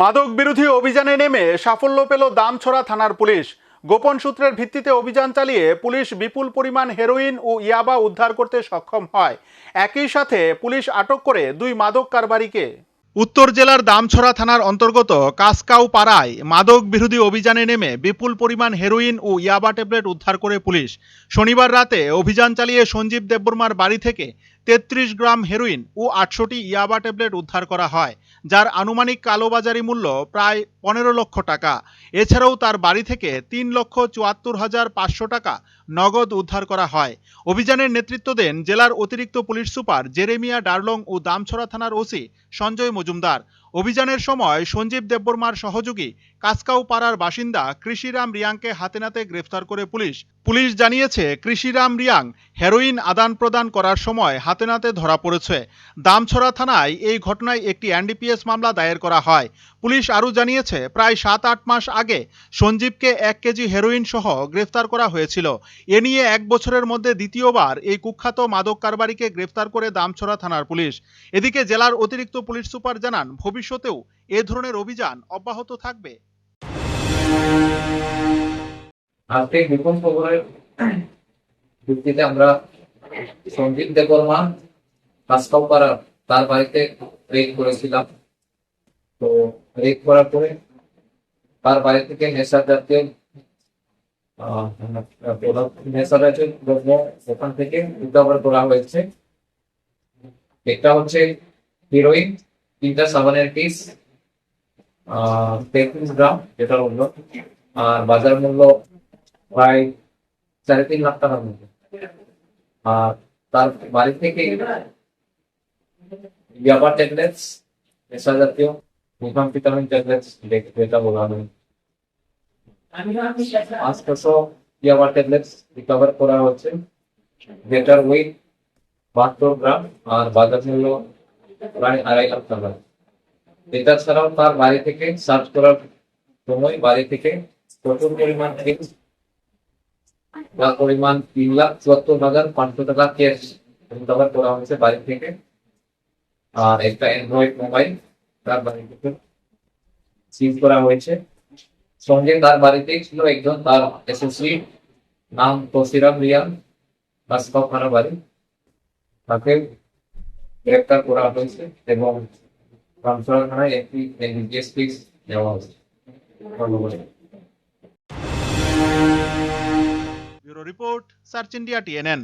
মাদক বিরোধী অভিযানে নেমে সাফল্য পেল দামছড়া থানার পুলিশ। গোপন সূত্রের ভিত্তিতে অভিযান চালিয়ে পুলিশ বিপুল পরিমাণ হেরোইন ও ইয়াবা উদ্ধার করতে সক্ষম হয়। একই সাথে পুলিশ আটক করে দুই মাদক কারবারিকে। উত্তর জেলার দামছড়া থানার অন্তর্গত কাসকাউ পাড়ায় মাদক বিরোধী অভিযানে নেমে বিপুল পরিমাণ হেরোইন ও ইয়াবা ট্যাবলেট উদ্ধার করে পুলিশ। শনিবার রাতে অভিযান চালিয়ে সঞ্জীব দেববর্মার বাড়ি থেকে তেত্রিশ গ্রাম হেরোইন ও আটশোটি ইয়াবা ট্যাবলেট উদ্ধার করা হয়, যার আনুমানিক কালোবাজারি মূল্য প্রায় পনেরো লক্ষ টাকা। এছাড়াও তার বাড়ি থেকে তিন লক্ষ চুয়াত্তর হাজার পাঁচশো টাকা নগদ উদ্ধার করা হয়। অভিযানের নেতৃত্ব দেন জেলার অতিরিক্ত পুলিশ সুপার জেরেমিয়া ডার্লং ও দামছড়া থানার ওসি সঞ্জয় মজুমদার। অভিযানের সময় সঞ্জীব দেববর্মার সহযোগী কাসকাউ পাড়ার বাসিন্দা কৃষিরাম রিয়াংকে হাতে নাতে গ্রেফতার করে পুলিশ। পুলিশ জানিয়েছে, কৃষিরাম রিয়াং হেরোইন আদান প্রদান করার সময় হাতে নাতে ধরা পড়েছে। দামছড়া থানায় এই ঘটনায় একটি এনডিপিএস মামলা দায়ের করা হয়। পুলিশ আরও জানিয়েছে, প্রায় সাত আট মাস আগে সঞ্জীবকে এক কেজি হেরোইন সহ গ্রেফতার করা হয়েছিল। এ নিয়ে এক বছরের মধ্যে দ্বিতীয়বার এই কুখ্যাত মাদক কারবারিকে গ্রেফতার করে দামছড়া থানার পুলিশ। এদিকে জেলার অতিরিক্ত পুলিশ সুপার জানান ভবিষ্যতেও এ ধরনের অভিযান অব্যাহত থাকবে। খবরের ভিত্তিতে আমরা কাসকাউপাড়া তার বাড়িতে করেছিলাম। তো রেড করার পরে তার বাড়ি থেকে নেশা জাতীয় জাতীয় ওখান থেকে উদ্ধার করা হয়েছে। একটা হচ্ছে হিরোইন তিনটা সাবানের পিস তেত্রিশ গ্রাম যেটা মূল্য, আর বাজার মূল্য প্রায় সাড়ে তিন লাখ টাকার মতো। আর তার বাড়ি থেকে ইয়াবা ট্যাবলেটস নেশা জাতীয় মুখাম ভিটামিন ট্যাবলেটস যেটা বলা হয়। আটশোশো ইয়াবা ট্যাবলেটস রিকভার করা হচ্ছে। যেটার ওয়েট বাহাত্তর গ্রাম, আর বাজার মূল্য প্রায় আড়াই লাখ টাকা এটা ছাড়াও তার বাড়ি থেকে সার্চ করার সময় বাড়ি থেকে প্রচুর পরিমাণ যার পরিমাণ তিন লাখ চুয়াত্তর হাজার পাঁচশো টাকা ক্যাশ রিকভার করা হয়েছে বাড়ি থেকে। আর একটা অ্যান্ড্রয়েড মোবাইল তার বাড়ি থেকে সিজ করা হয়েছে। সঙ্গে তার বাড়িতেই ছিল একজন তার অ্যাসোসিয়েট নাম তসিরাম রিয়ান বাসকাপাড়া বাড়ি। তাকে গ্রেপ্তার করা হয়েছে এবং রামচরণ থানায় একটি এনডিপিএস ফিক্স দেওয়া হয়েছে। Bureau report, search India, TNN.